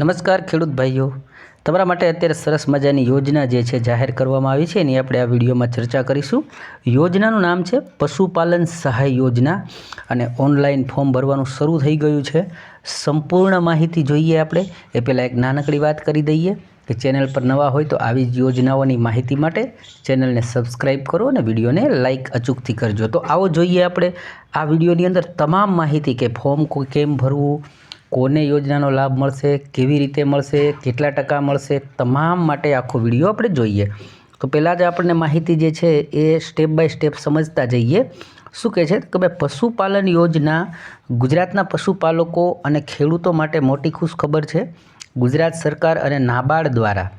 નમસ્કાર ખેડૂત ભાઈઓ. તમારા માટે અત્યારે સરસ મજાની યોજના જે છે જાહેર કરવામાં આવી છે, એની આપણે આ વિડીયોમાં ચર્ચા કરીશું. યોજનાનું નામ છે પશુપાલન સહાય યોજના અને ઓનલાઈન ફોર્મ ભરવાનું શરૂ થઈ ગયું છે. સંપૂર્ણ માહિતી જોઈએ આપણે. એ પહેલાં એક નાનકડી વાત કરી દઈએ કે ચેનલ પર નવા હોય તો આવી જ યોજનાઓની માહિતી માટે ચેનલને સબસ્ક્રાઈબ કરો અને વિડીયોને લાઇક અચૂકથી કરજો. તો આવો જોઈએ આપણે આ વિડીયોની અંદર તમામ માહિતી કે ફોર્મ કેમ ભરવું કોને યોજનાનો લાભ મળશે, કેવી રીતે મળશે, કેટલા ટકા મળશે, તમામ માટે આખો વીડિયો આપણે જોઈએ. તો પહેલાં જ આપણને માહિતી જે છે એ સ્ટેપ બાય સ્ટેપ સમજતા જઈએ. શું કહે છે? કે ભાઈ પશુપાલન યોજના ગુજરાતના પશુપાલકો અને ખેડૂતો માટે મોટી ખુશ ખબર છે. ગુજરાત સરકાર અને નાબાર્ડ દ્વારા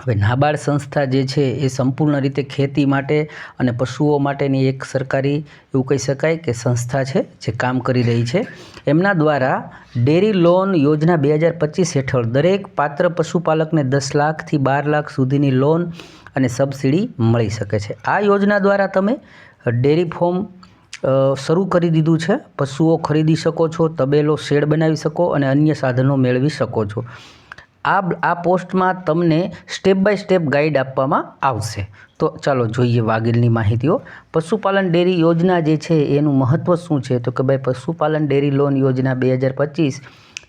હવે નાબાર્ડ સંસ્થા જે છે એ સંપૂર્ણ રીતે ખેતી માટે અને પશુઓ માટેની એક સરકારી, એવું કહી શકાય કે સંસ્થા છે, જે કામ કરી રહી છે. એમના દ્વારા ડેરી લોન યોજના બે હજાર પચીસ હેઠળ દરેક પાત્ર પશુપાલકને દસ લાખથી બાર લાખ સુધીની લોન અને સબસિડી મળી શકે છે. આ યોજના દ્વારા તમે ડેરી ફોર્મ શરૂ કરી દીધું છે. પશુઓ ખરીદી શકો છો, તબેલો શેડ બનાવી શકો અને અન્ય સાધનો મેળવી શકો છો. આ આ પોસ્ટમાં તમને સ્ટેપ બાય સ્ટેપ ગાઈડ આપવામાં આવશે. તો ચાલો જોઈએ વાગીલની માહિતીઓ. પશુપાલન ડેરી યોજના જે છે, એનું મહત્ત્વ શું છે? તો કે ભાઈ પશુપાલન ડેરી લોન યોજના બે હજાર પચીસ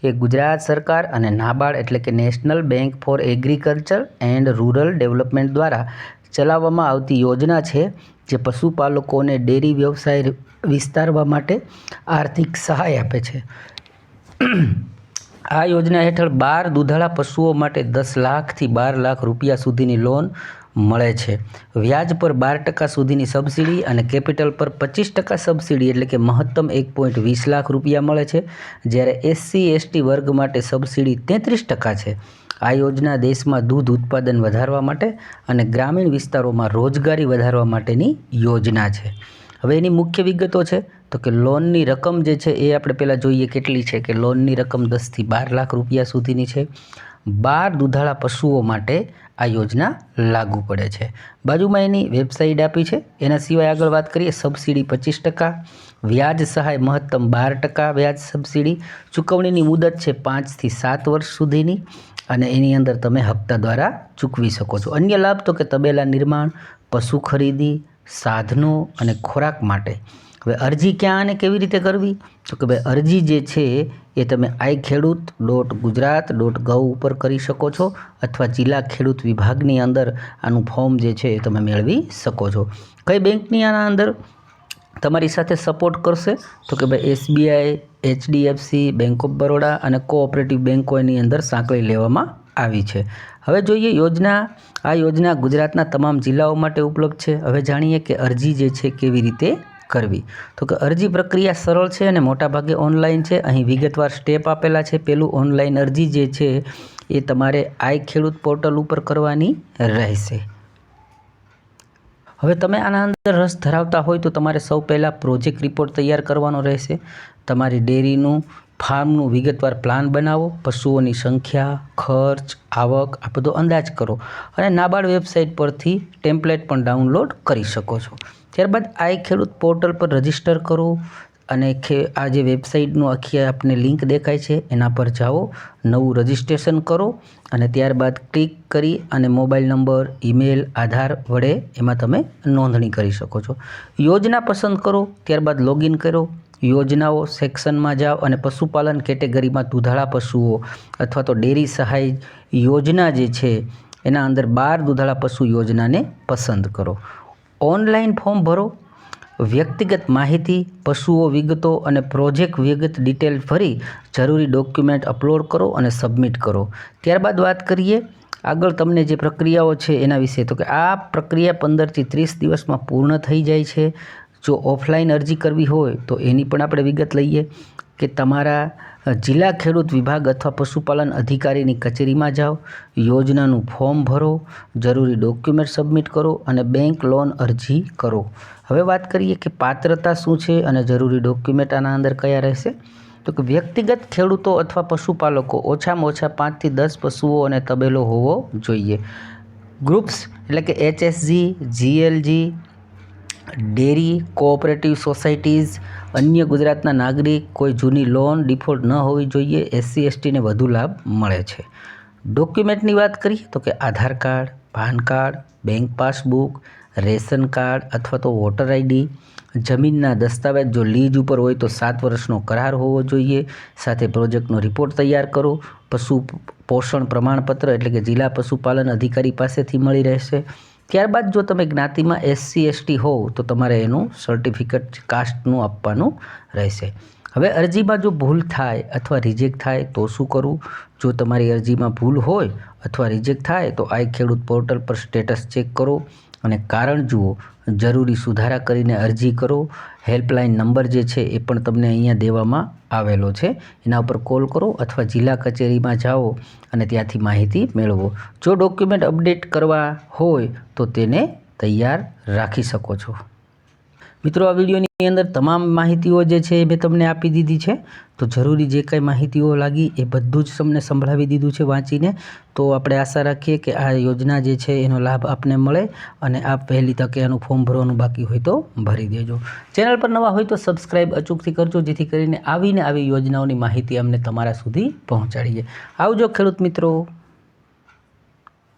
એ ગુજરાત સરકાર અને નાબાર્ડ એટલે કે national bank for agriculture and rural development દ્વારા ચલાવવામાં આવતી યોજના છે, જે પશુપાલકોને ડેરી વ્યવસાય વિસ્તારવા માટે આર્થિક સહાય આપે છે. આ યોજના હેઠળ બાર દૂધાળા પશુઓ માટે દસ લાખથી બાર લાખ રૂપિયા સુધીની લોન મળે છે. વ્યાજ પર બાર ટકા સુધીની સબસિડી અને કેપિટલ પર પચીસ ટકા સબસિડી એટલે કે મહત્તમ એક પોઈન્ટ વીસ લાખ રૂપિયા મળે છે. જ્યારે એસસી, એસટી વર્ગ માટે સબસિડી તેત્રીસ ટકા છે. આ યોજના દેશમાં દૂધ ઉત્પાદન વધારવા માટે અને ગ્રામીણ વિસ્તારોમાં રોજગારી વધારવા માટેની યોજના છે. હવે એની મુખ્ય વિગતો છે, તો કે લોનની રકમ જે છે એ આપણે પહેલાં જોઈએ કેટલી છે, કે લોનની રકમ દસથી બાર લાખ રૂપિયા સુધીની છે. બાર દૂધાળા પશુઓ માટે આ યોજના લાગુ પડે છે. બાજુમાં એની વેબસાઇટ આપી છે, એના સિવાય આગળ વાત કરીએ સબસિડી પચીસ ટકા, વ્યાજ સહાય મહત્તમ બાર ટકા વ્યાજ સબસિડી, ચૂકવણીની મુદત છે પાંચથી સાત વર્ષ સુધીની, અને એની અંદર તમે હપ્તા દ્વારા ચૂકવી શકો છો. અન્ય લાભ તો કે તબેલા નિર્માણ, પશુ ખરીદી સાધનો અને ખોરાક માટે. હવે અરજી ક્યાં અને કેવી રીતે કરવી? તો કે ભાઈ, અરજી જે છે એ તમે આઈ ખેડૂત ડોટ ગુજરાત ડોટ ગવ ઉપર કરી શકો છો અથવા જિલ્લા ખેડૂત વિભાગની અંદર આનું ફોર્મ જે છે એ તમે મેળવી શકો છો. કઈ બેંકની આના અંદર? તમારી સાથે સપોર્ટ કરશે. તો કે ભાઈ, SBI, HDFC, bank of Baroda અને કોઓપરેટિવ બેન્કો એની અંદર સાંકળી લેવામાં આવી છે. હવે જોઈએ યોજના. આ યોજના ગુજરાતના તમામ જિલ્લાઓ માટે ઉપલબ્ધ છે. હવે જાણીએ કે અરજી જે છે કેવી રીતે કરવી. તો કે અરજી પ્રક્રિયા સરળ છે અને મોટાભાગે ઓનલાઈન છે. અહીં વિગતવાર સ્ટેપ આપેલા છે. પેલું ઓનલાઈન અરજી જે છે એ તમારે આઈ ખેડૂત પોર્ટલ ઉપર કરવાની રહેશે. હવે તમે આના અંદર રસ ધરાવતા હોય તો તમારે સૌ પહેલાં પ્રોજેક્ટ રિપોર્ટ તૈયાર કરવાનો રહેશે. તમારી ડેરીનું ફાર્મનું વિગતવાર પ્લાન બનાવો, પશુઓની સંખ્યા, ખર્ચ, આવક, આ બધો અંદાજ કરો અને નાબાર્ડ વેબસાઇટ પરથી ટેમ્પલેટ પણ ડાઉનલોડ કરી શકો છો. ત્યારબાદ આઈ ખેડૂત પોર્ટલ પર રજિસ્ટર કરો અને ખે, આ જે વેબસાઇટનું આખી આપને લિંક દેખાય છે, એના પર જાઓ, નવું રજિસ્ટ્રેશન કરો અને ત્યારબાદ ક્લિક કરી અને મોબાઈલ નંબર, ઈમેલ, આધાર વડે એમાં તમે નોંધણી કરી શકો છો. યોજના પસંદ કરો, ત્યારબાદ લોગિન કરો યોજનાઓ સેક્શનમાં જાઓ અને પશુપાલન કેટેગરીમાં દૂધાળા પશુઓ અથવા તો ડેરી સહાય યોજના જે છે, એના અંદર બાર દૂધાળા પશુ યોજનાને પસંદ કરો. ઓનલાઈન ફોર્મ ભરો. વ્યક્તિગત માહિતી, પશુઓ વિગતો અને પ્રોજેક્ટ વિગત ડિટેલ ભરી જરૂરી ડોક્યુમેન્ટ અપલોડ કરો અને સબમિટ કરો. ત્યારબાદ વાત કરીએ. આગળ તમને જે પ્રક્રિયાઓ છે એના વિશે. તો કે આ પ્રક્રિયા પંદરથી ત્રીસ દિવસમાં પૂર્ણ થઈ જાય છે. જો ઓફલાઈન અરજી કરવી હોય તો એની પણ આપણે વિગત લઈએ કે તમારા જિલ્લા ખેડૂત વિભાગ અથવા પશુપાલન અધિકારીની કચેરીમાં જાઓ, યોજનાનું ફોર્મ ભરો, જરૂરી ડોક્યુમેન્ટ સબમિટ કરો અને બેંક લોન અરજી કરો. હવે વાત કરીએ કે પાત્રતા શું છે અને જરૂરી ડોક્યુમેન્ટ આના અંદર કયા રહેશે? તો કે વ્યક્તિગત ખેડૂતો અથવા પશુપાલકો ઓછામાં ઓછા પાંચથી દસ પશુઓ અને તબેલો હોવો જોઈએ. ગ્રુપ્સ એટલે કે HSG, JLG dairy cooperative societies, અન્ય ગુજરાતના નાગરિક, કોઈ જૂની લોન, ડિફોલ્ટ ન હોવી જોઈએ, એસસી, એસટીને વધુ લાભ મળે છે. ડોક્યુમેન્ટની વાત કરીએ તો કે Aadhaar card, PAN card, bank passbook, ration card અથવા તો વોટર આઈડી, જમીનના દસ્તાવેજ જો લીજ ઉપર હોય તો સાત વર્ષનો કરાર હોવો જોઈએ, સાથે પ્રોજેક્ટનો રિપોર્ટ તૈયાર કરો, પશુ પોષણ પ્રમાણપત્ર એટલે કે જિલ્લા પશુપાલન અધિકારી પાસેથી મળી રહેશે ત્યારબાદ જો તમે જ્ઞાતિમાં એસસી એસટી હોવ, તો તમારે એનું સર્ટિફિકેટ કાસ્ટનું આપવાનું રહેશે. હવે અરજીમાં જો ભૂલ થાય અથવા રિજેક્ટ થાય, તો શું કરવું? જો તમારી અરજીમાં ભૂલ હોય અથવા રિજેક્ટ થાય, તો આઈ ખેડૂત પોર્ટલ પર સ્ટેટસ ચેક કરો. અને કારણ જુઓ જરૂરી સુધારા કરીને અરજી કરો. હેલ્પલાઇન નંબર જે છે એ પણ તમને અહીંયા દેવામાં આવેલો છે. એના ઉપર કોલ કરો અથવા જિલ્લા કચેરીમાં જાઓ અને ત્યાંથી માહિતી મેળવો. જો ડોક્યુમેન્ટ અપડેટ કરવા હોય તો તેને તૈયાર રાખી શકો છો. મિત્રો, આ વિડીયોની અંદર તમામ માહિતીઓ જે છે એ મેં તમને આપી દીધી છે. તો જરૂરી જે કંઈ માહિતીઓ લાગી એ બધું જ તમને સંભળાવી દીધું છે વાંચીને. તો આપણે આશા રાખીએ કે આ યોજના જે છે એનો લાભ આપને મળે અને આપ પહેલી તકે એનું ફોર્મ ભરવાનું બાકી હોય તો ભરી દેજો. ચેનલ પર નવા હોય તો સબસ્ક્રાઈબ અચૂકથી કરજો, જેથી કરીને આવીને આવી યોજનાઓની માહિતી અમને તમારા સુધી પહોંચાડીએ. આવજો ખેડૂત મિત્રો.